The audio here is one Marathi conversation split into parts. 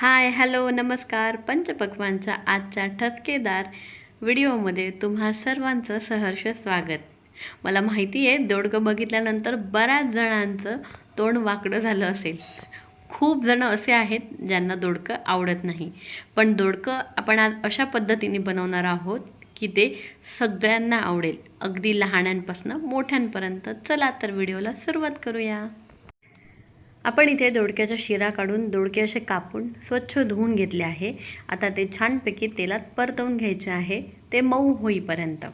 हाय हॅलो नमस्कार. पंचपक्वांच्या आजच्या ठसकेदार व्हिडिओमध्ये तुम्हा सर्वांचं सहर्ष स्वागत. मला माहिती आहे दोडकं बघितल्यानंतर बऱ्याच जणांचं तोंड वाकडं झालं असेल. खूप जणं असे आहेत ज्यांना दोडकं आवडत नाही. पण दोडकं आपण आज अशा पद्धतीने बनवणार आहोत की ते सगळ्यांना आवडेल. अगदी लहानांपासून मोठ्यांपर्यंत चला तर व्हिडिओला सुरुवात करूया. आपण इथे दोडक्याच्या शिरा काढून दोडके असे कापून स्वच्छ धुवून घेतले आहे. आता ते छानपैकी तेलात परतवून घ्यायचे आहे. ते मऊ होईपर्यंत.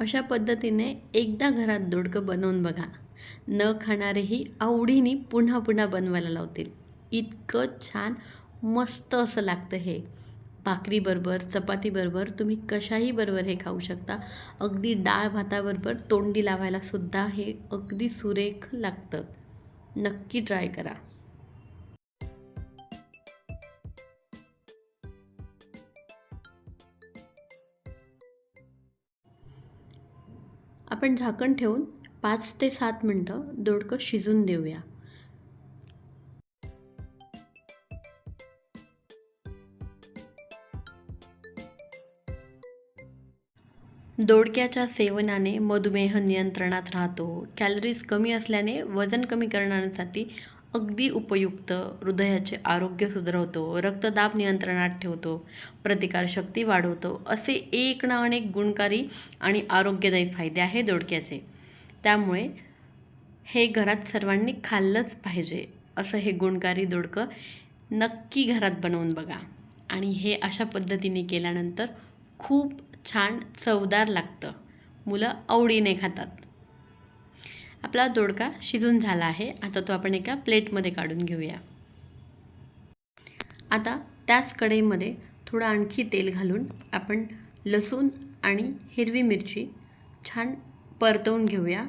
अशा पद्धतीने एकदा घरात दोडकं बनवून बघा. न खाणारेही आवडीने पुन्हा पुन्हा बनवायला लावतील. इतकं छान मस्त असं लागतं हे. भाकरीबरोबर चपातीबरोबर तुम्ही कशाही बरोबर हे खाऊ शकता. अगदी डाळ भाताबरोबर तोंडी लावायला सुद्धा हे अगदी सुरेख लागतं. नक्की ट्राय करा. आपण झाकण ठेवून पाच ते सात मिनटं दोडकं शिजून देऊया. दोडक्याच्या सेवनाने मधुमेह नियंत्रणात राहतो. कॅलरीज कमी असल्याने वजन कमी करण्यासाठी अगदी उपयुक्त हृदयाचे आरोग्य सुधारवतो. रक्तदाब नियंत्रणात ठेवतो. प्रतिकारशक्ती वाढवतो. असे एक ना अनेक गुणकारी आणि आरोग्यदायी फायदे आहे दोडक्याचे. त्यामुळे हे घरात सर्वांनी खाल्लंच पाहिजे. असं हे गुणकारी दोडकं नक्की घरात बनवून बघा. आणि हे अशा पद्धतीने केल्यानंतर खूप छान चवदार लागतं. मुलं आवडीने खातात. आपला दोडका शिजून झाला आहे. आता तो आपण एका प्लेटमध्ये काढून घेऊया. आता त्याच कढईमध्ये थोडं आणखी तेल घालून आपण लसूण आणि हिरवी मिरची छान परतवून घेऊया.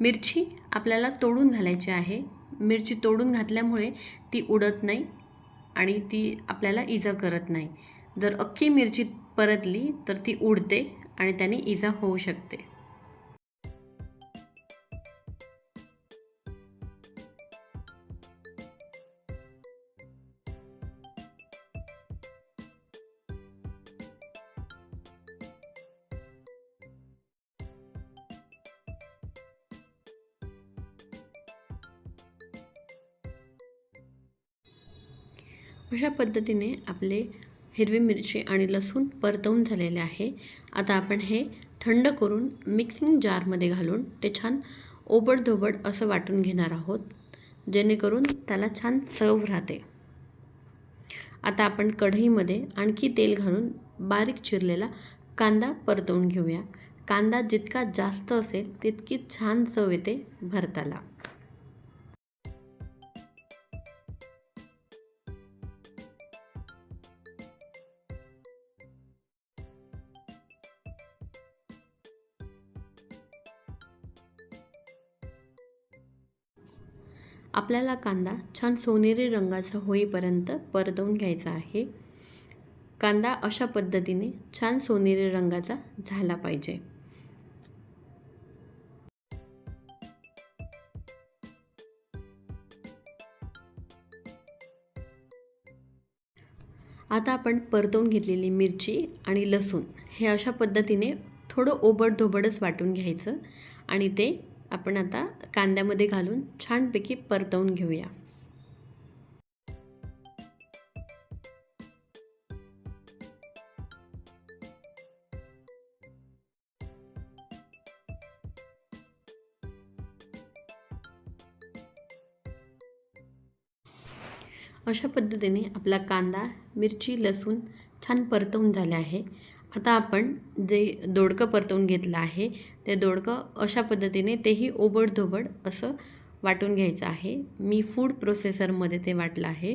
मिरची आपल्याला तोडून घालायची आहे. मिरची तोडून घातल्यामुळे ती उडत नाही आणि ती आपल्याला इजा करत नाही. जर अख्खी मिरची परतली तर ती उडते आणि त्याने इजा होऊ शकते. अशा पद्धतीने आपले हिरवी मिरची आणि लसूण परतवून झालेले आहे. आता आपण हे थंड करून मिक्सिंग जारमध्ये घालून ते छान ओबडधोबड असं वाटून घेणार आहोत जेणेकरून त्याला छान चव राहते. आता आपण कढईमध्ये आणखी तेल घालून बारीक चिरलेला कांदा परतवून घेऊया. कांदा जितका जास्त असेल तितकी छान चव येते भरताला. आपल्याला कांदा छान सोनेरी रंगाचा होईपर्यंत परतवून घ्यायचा आहे. कांदा अशा पद्धतीने छान सोनेरी रंगाचा झाला पाहिजे. आता आपण परतवून घेतलेली मिरची आणि लसूण हे अशा पद्धतीने थोडं ओबडधोबडच वाटून घ्यायचं आणि ते आपण आता कांद्यामध्ये घालून छानपैकी परतवून घेऊया. अशा पद्धतीने आपला कांदा मिरची लसूण छान परतवून झाले आहे. आता आपण जे दोडकं परतवून घेतलं आहे ते दोडकं अशा पद्धतीने तेही ओबडधोबड असं वाटून घ्यायचं आहे. मी फूड प्रोसेसरमध्ये ते वाटलं आहे.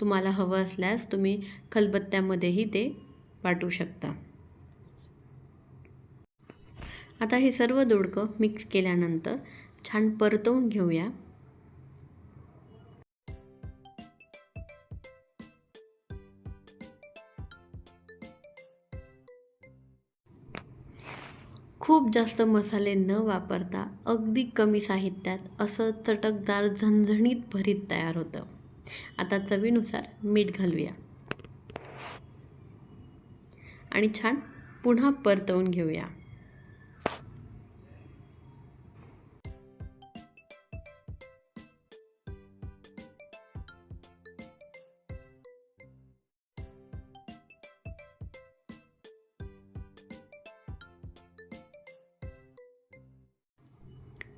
तुम्हाला हवं असल्यास तुम्ही खलबत्त्यामध्येही ते वाटू शकता. आता हे सर्व दोडकं मिक्स केल्यानंतर छान परतवून घेऊया. खूप जास्त मसाले न वापरता अगदी कमी साहित्यात असं चटकदार झणझणीत भरीत तयार होतं. आता चवीनुसार मीठ घालूया. आणि छान पुन्हा परतवून घेऊया.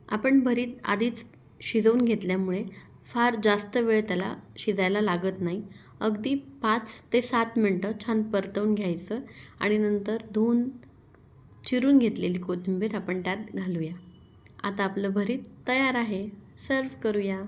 आपण भरीत आधीच शिजवून घेतल्यामुळे फार जास्त वेळ त्याला शिजायला लागत नाही. अगदी पाच ते सात मिनटं छान परतवून घ्यायचं आणि नंतर धुवून चिरून घेतलेली कोथिंबीर आपण त्यात घालूया. आता आपलं भरीत तयार आहे. सर्व करूया.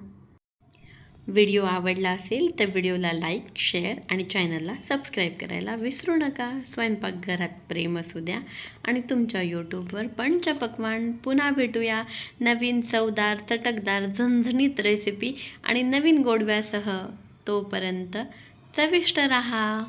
व्हिडिओ आवडला असेल तर व्हिडिओला लाईक शेअर आणि चॅनलला सबस्क्राईब करायला विसरू नका. स्वयंपाकघरात प्रेम असू द्या आणि तुमच्या यूट्यूबवर पंचपक्वान पुन्हा भेटूया नवीन चवदार चटकदार झणझणीत रेसिपी आणि नवीन गोडव्यासह. तोपर्यंत चविष्ट रहा.